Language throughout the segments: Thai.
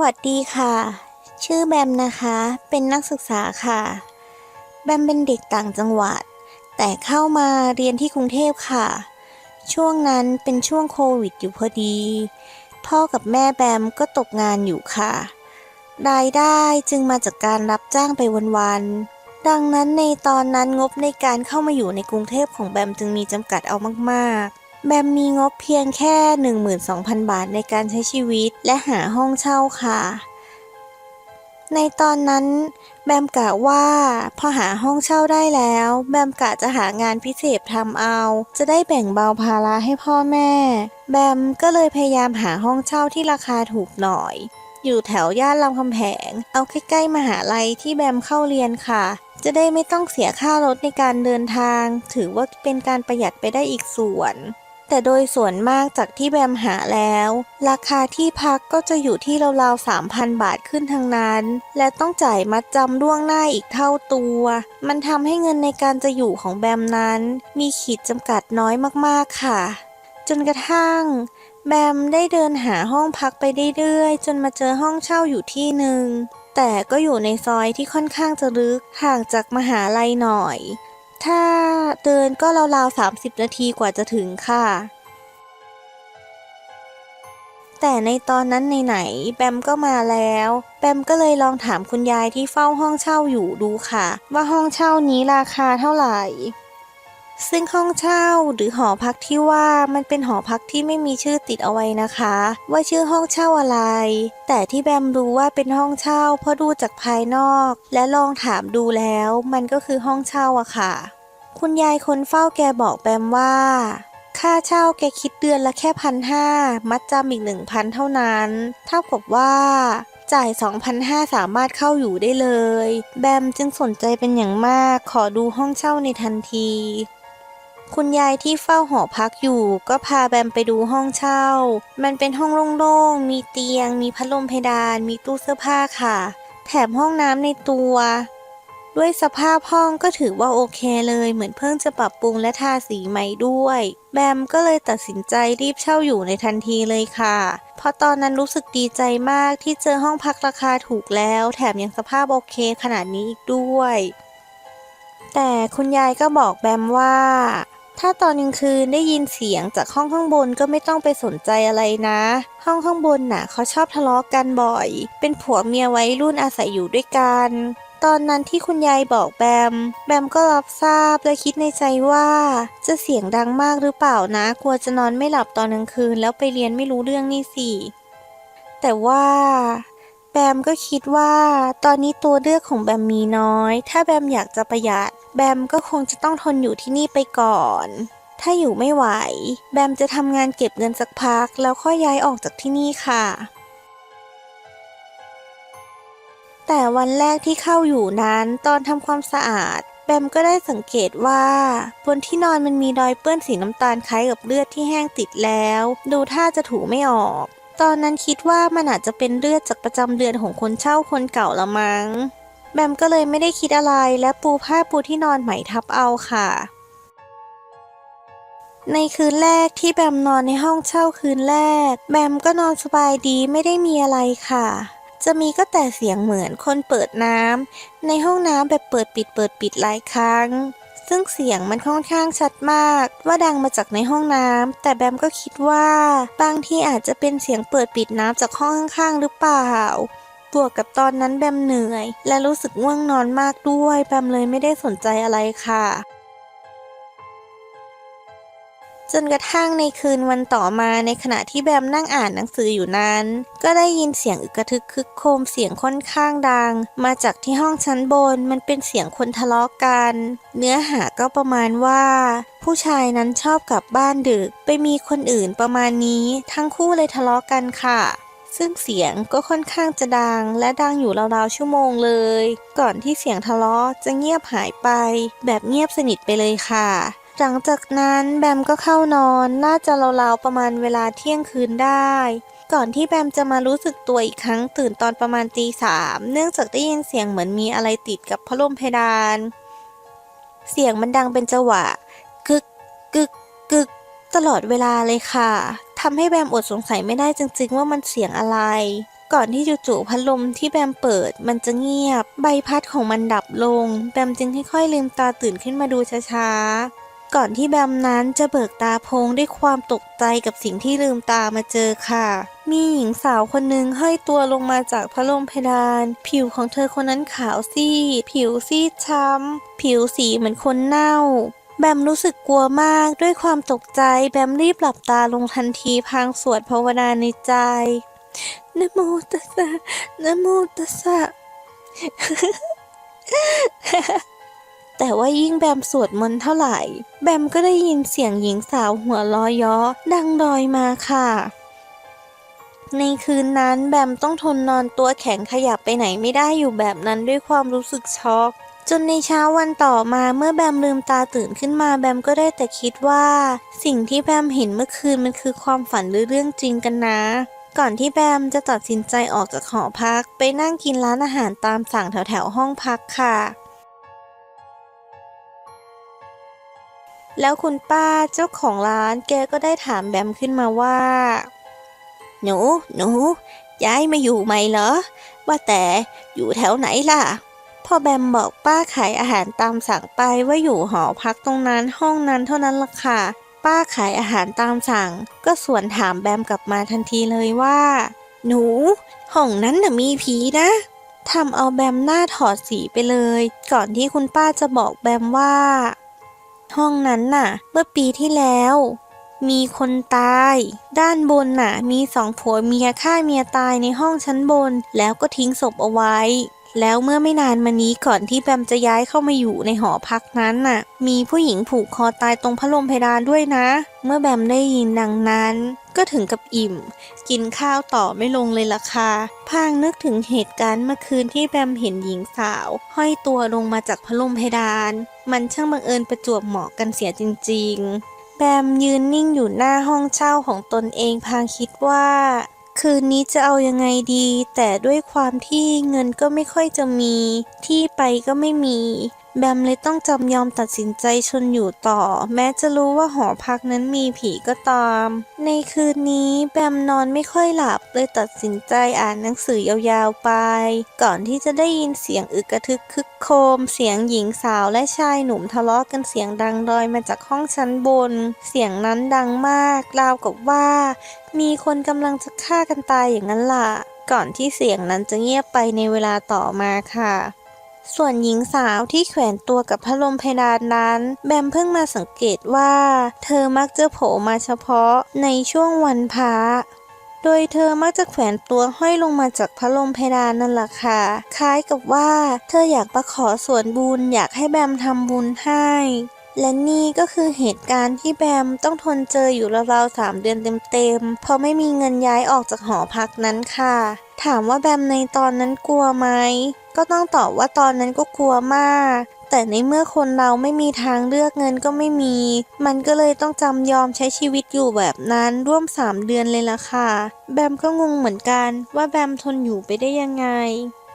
วัสดีค่ะ ชื่อแบมนะคะ เป็นนักศึกษาค่ะ แบมเป็นเด็กต่างจังหวัด แต่เข้ามาเรียนที่กรุงเทพค่ะ ช่วงนั้นเป็นช่วงโควิดอยู่พอดี พ่อกับแม่แบมก็ตกงานอยู่ค่ะ รายได้จึงมาจากการรับจ้างไปวันๆ ดังนั้นในตอนนั้นงบในการเข้ามาอยู่ในกรุงเทพของแบมจึงมีจำกัดเอามากๆ แบมมีงบเพียงแค่ 12,000 บาทในการใช้ชีวิตและหาห้องเช่าค่ะ ในตอนนั้น แบมกะว่าพอหาห้องเช่าได้แล้ว แบมกะจะหางานพิเศษทำเอา จะได้แบ่งเบาภาระให้พ่อแม่ แบมก็เลยพยายามหาห้องเช่าที่ราคาถูกหน่อย อยู่แถวย่านรามคำแหงเอาใกล้ๆมหาลัยที่แบมเข้าเรียนค่ะจะได้ไม่ต้องเสียค่ารถในการเดินทาง ถือว่าเป็นการประหยัดไปได้อีกส่วน แต่โดยส่วนมากจากที่แบมหาแล้ว ราคาที่พักก็จะอยู่ที่ราวๆ 3,000 บาทขึ้นทั้งนั้น และต้องจ่ายมัดจำล่วงหน้าอีกเท่าตัว มันทำให้เงินในการจะอยู่ของแบมนั้น มีขีดจำกัดน้อยมากๆค่ะ จนกระทั่ง แบมได้เดินหาห้องพักไปเรื่อยๆ จนมาเจอห้องเช่าอยู่ที่หนึ่งแต่ก็อยู่ในซอยที่ค่อนข้างจะลึกห่างจากมหาลัยหน่อย ถ้าเดินก็ราวๆ30นาทีกว่าจะถึงค่ะ แต่ในตอนนั้นไหนๆแบมก็มาแล้ว แบมก็เลยลองถามคุณยายที่เฝ้าห้องเช่าอยู่ดูค่ะ ว่าห้องเช่านี้ราคาเท่าไหร่ ซึ่งห้องเช่าหรือหอพักที่ว่ามันเป็นหอพักที่ไม่มีชื่อติดเอาไว้นะคะ ว่าชื่อห้องเช่าอะไร แต่ที่แบมรู้ว่าเป็นห้องเช่าเพราะดูจากภายนอก และลองถามดูแล้ว มันก็คือห้องเช่าอะค่ะ คุณยายคนเฝ้าแกบอกแบมว่า ค่าเช่าแกคิดเดือนละแค่พันห้ามัดจำอีกหนึ่งพันเท่านั้น เท่ากับว่าจ่าย 2,500 สามารถเข้าอยู่ได้เลย แบมจึงสนใจเป็นอย่างมาก ขอดูห้องเช่าในทันที คุณยายที่เฝ้าหอพักอยู่ ก็พาแบมไปดูห้องเช่า มันเป็นห้องโล่งๆ มีเตียง มีพัดลมเพดาน มีตู้เสื้อผ้าค่ะ แถมห้องน้ำในตัว ด้วยสภาพห้องก็ถือว่าโอเคเลย เหมือนเพิ่งจะปรับปรุงและทาสีใหม่ด้วย แบมก็เลยตัดสินใจรีบเช่าอยู่ในทันทีเลยค่ะ เพราะตอนนั้นรู้สึกดีใจมากที่เจอห้องพักราคาถูกแล้ว แถมยังสภาพโอเคขนาดนี้อีกด้วย แต่คุณยายก็บอกแบมว่า ถ้าตอนกลางคืนได้ยินเสียงจากห้องข้างบนก็ไม่ต้องไปสนใจอะไรนะ ห้องข้างบนน่ะเขาชอบทะเลาะกันบ่อย เป็นผัวเมียวัยรุ่นอาศัยอยู่ด้วยกัน ตอนนั้นที่คุณยายบอกแบม แบมก็รับทราบและคิดในใจว่า จะเสียงดังมากหรือเปล่านะ กลัวจะนอนไม่หลับตอนกลางคืน แล้วไปเรียนไม่รู้เรื่องนี่สิ แต่ว่าแบมก็คิดว่า ตอนนี้ตัวเลือกของแบมมีน้อย ถ้าแบมอยากจะประหยัด แบมก็คงจะต้องทนอยู่ที่นี่ไปก่อน ถ้าอยู่ไม่ไหว แบมจะทำงานเก็บเงินสักพัก แล้วค่อยย้ายออกจากที่นี่ค่ะ แต่วันแรกที่เข้าอยู่นั้นตอนทำความสะอาด แบมก็ได้สังเกตว่า บนที่นอนมันมีรอยเปื้อนสีน้ำตาลคล้ายกับเลือดที่แห้งติดแล้ว ดูท่าจะถูไม่ออก ตอนนั้นคิดว่ามันอาจจะเป็นเลือดจากประจำเดือนของคนเช่าคนเก่าละมัง้ง แบมก็เลยไม่ได้คิดอะไรและปูผ้าปูที่นอนใหม่ทับเอาค่ะ ในคืนแรกที่แบมนอนในห้องเช่าคืนแรก แบมก็นอนสบายดีไม่ได้มีอะไรค่ะ จะมีก็แต่เสียงเหมือนคนเปิดน้ำในห้องน้ำแบบเปิดปิดเปิดปิดหลายครั้ง ซึ่งเสียงมันค่อนข้างชัดมากว่าดังมาจากในห้องน้ำแต่แบมก็คิดว่า บางที่อาจจะเป็นเสียงเปิดปิดน้ำจากห้องข้างๆหรือเปล่า บวกกับตอนนั้นแบมเหนื่อย และรู้สึกง่วงนอนมากด้วยแบมเลยไม่ได้สนใจอะไรค่ะ จนกระทั่งในคืนวันต่อมาในขณะที่แบมนั่งอ่านหนังสืออยู่นั้น ก็ได้ยินเสียงอึกกระทึกคึกโคมเสียงค่อนข้างดัง มาจากที่ห้องชั้นบนมันเป็นเสียงคนทะเลาะกัน เนื้อหาก็ประมาณว่าผู้ชายนั้นชอบกลับบ้านดึก ไปมีคนอื่นประมาณนี้ ทั้งคู่เลยทะเลาะกันค่ะ ซึ่งเสียงก็ค่อนข้างจะดัง และดังอยู่ราวๆชั่วโมงเลย ก่อนที่เสียงทะเลาะจะเงียบหายไป แบบเงียบสนิทไปเลยค่ะ หลังจากนั้นแบมก็เข้านอน น่าจะราวๆประมาณเวลาเที่ยงคืนได้ก่อนที่แบมจะมารู้สึกตัวอีกครั้งตื่นตอนประมาณตีสามเนื่องจากได้ยินเสียงเหมือนมีอะไรติดกับพัดลมเพดาน เสียงมันดังเป็นจังหวะ กึกกึกกึกตลอดเวลาเลยค่ะ ทำให้แบมอดสงสัยไม่ได้จริงๆ ว่ามันเสียงอะไร ก่อนที่จู่ๆพัดลมที่แบมเปิดมันจะเงียบ ใบพัดของมันดับลง แบมจึงค่อยๆลืมตาตื่นขึ้นมาดูช้าๆ ก่อนที่แบมนั้นจะเบิกตาโพงด้วยความตกใจกับสิ่งที่ลืมตามาเจอค่ะ มีหญิงสาวคนหนึ่งห้อยตัวลงมาจากพัดลมเพดาน ผิวของเธอคนนั้นขาวซีดผิวซีดช้ำ ผิวสีเหมือนคนเน่า แบมรู้สึกกลัวมากด้วยความตกใจ แบมรีบหลับตาลงทันทีพางสวดภาวนาในใจนะโมตัสสะนะโมตัสสะ แต่ว่ายิ่งแบมสวดมนต์เท่าไหร่ แบมก็ได้ยินเสียงหญิงสาวหัวล้อย้อ ดังดอยมาค่ะ ในคืนนั้นแบมต้องทนนอนตัวแข็งขยับไปไหนไม่ได้อยู่แบบนั้นด้วยความรู้สึกช็อก จนในเช้าวันต่อมาเมื่อแบมลืมตาตื่นขึ้นมาแบมก็ได้แต่คิดว่า สิ่งที่แบมเห็นเมื่อคืนมันคือความฝันหรือเรื่องจริงกันนะ ก่อนที่แบมจะตัดสินใจออกจากหอพัก ไปนั่งกินร้านอาหารตามสั่งแถวๆห้องพักค่ะ แล้วคุณป้าเจ้าของร้านแกก็ได้ถามแบมขึ้นมาว่า หนู หนูย้ายมาอยู่ใหม่เหรอ ว่าแต่อยู่แถวไหนล่ะ พอแบมบอกป้าขายอาหารตามสั่งไปว่าอยู่หอพักตรงนั้นห้องนั้นเท่านั้นล่ะค่ะ ป้าขายอาหารตามสั่ง ก็สวนถามแบมกลับมาทันทีเลยว่า หนู ห้องนั้นน่ะมีผีนะทำเอาแบมหน้าถอดสีไปเลย ก่อนที่คุณป้าจะบอกแบมว่า ห้องนั้นน่ะ เมื่อปีที่แล้ว มีคนตาย ด้านบนน่ะ มีสองผัวเมียฆ่าเมียตายในห้องชั้นบน แล้วก็ทิ้งศพเอาไว้ แล้วเมื่อไม่นานมานี้ก่อนที่แบมจะย้ายเข้ามาอยู่ในหอพักนั้นน่ะ มีผู้หญิงผูกคอตายตรงพัดลมเพดานด้วยนะ เมื่อแบมได้ยินดังนั้น ก็ถึงกับอิ่ม กินข้าวต่อไม่ลงเลยล่ะค่ะพางนึกถึงเหตุการณ์เมื่อคืนที่แบมเห็นหญิงสาว ห้อยตัวลงมาจากพัดลมเพดาน มันช่างบังเอิญประจวบเหมาะกันเสียจริง ๆ แบมยืนนิ่งอยู่หน้าห้องเช่าของตนเองพางคิดว่า คืนนี้จะเอายังไงดี แต่ด้วยความที่เงินก็ไม่ค่อยจะมี ที่ไปก็ไม่มี แบมเลยต้องจำยอมตัดสินใจชนอยู่ต่อ แม้จะรู้ว่าหอพักนั้นมีผีก็ตาม ในคืนนี้แบมนอนไม่ค่อยหลับ เลยตัดสินใจอ่านหนังสือยาวๆไป ก่อนที่จะได้ยินเสียงอึกกระทึกคึกโครมเสียงหญิงสาวและชายหนุ่มทะเลาะกันเสียงดังดอยมาจากห้องชั้นบน เสียงนั้นดังมากราวกับว่า มีคนกำลังจะฆ่ากันตายอย่างนั้นล่ะ ก่อนที่เสียงนั้นจะเงียบไปในเวลาต่อมาค่ะ ส่วนหญิงสาวที่แขวนตัวกับพัดลมเพดานนั้น แบมเพิ่งมาสังเกตว่า เธอมักจะโผล่มาเฉพาะในช่วงวันพระโดยเธอมักจะแขวนตัวห้อยลงมาจากพัดลมเพดานนั่นแหละค่ะ คล้ายกับว่า เธออยากมาขอส่วนบุญอยากให้แบมทำบุญให้ และนี่ก็คือเหตุการณ์ที่แบมต้องทนเจออยู่ราวๆสามเดือนเต็มๆ เพราะไม่มีเงินย้ายออกจากหอพักนั้นค่ะ ถามว่าแบมในตอนนั้นกลัวไหม ก็ต้องตอบว่าตอนนั้นก็กลัวมาก แต่ในเมื่อคนเราไม่มีทางเลือกเงินก็ไม่มี มันก็เลยต้องจำยอมใช้ชีวิตอยู่แบบนั้นร่วม 3 เดือนเลยล่ะค่ะ แบมก็งงเหมือนกันว่าแบมทนอยู่ไปได้ยังไง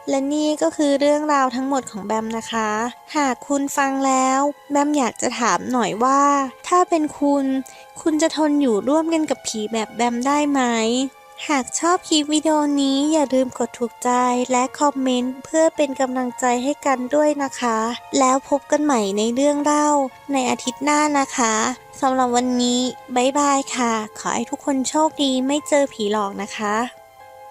และนี่ก็คือเรื่องราวทั้งหมดของแบมนะคะ หากคุณฟังแล้ว แบมอยากจะถามหน่อยว่า ถ้าเป็นคุณ คุณจะทนอยู่ร่วมกันกับผีแบบแบมได้ไหม หากชอบคลิปวิดีโอนี้อย่าลืมกดถูกใจและคอมเมนต์เพื่อเป็นกำลังใจให้กันด้วยนะคะ แล้วพบกันใหม่ในเรื่องเล่าในอาทิตย์หน้านะคะสำหรับวันนี้ บ๊ายบายค่ะ ขอให้ทุกคนโชคดีไม่เจอผีหลอกนะคะ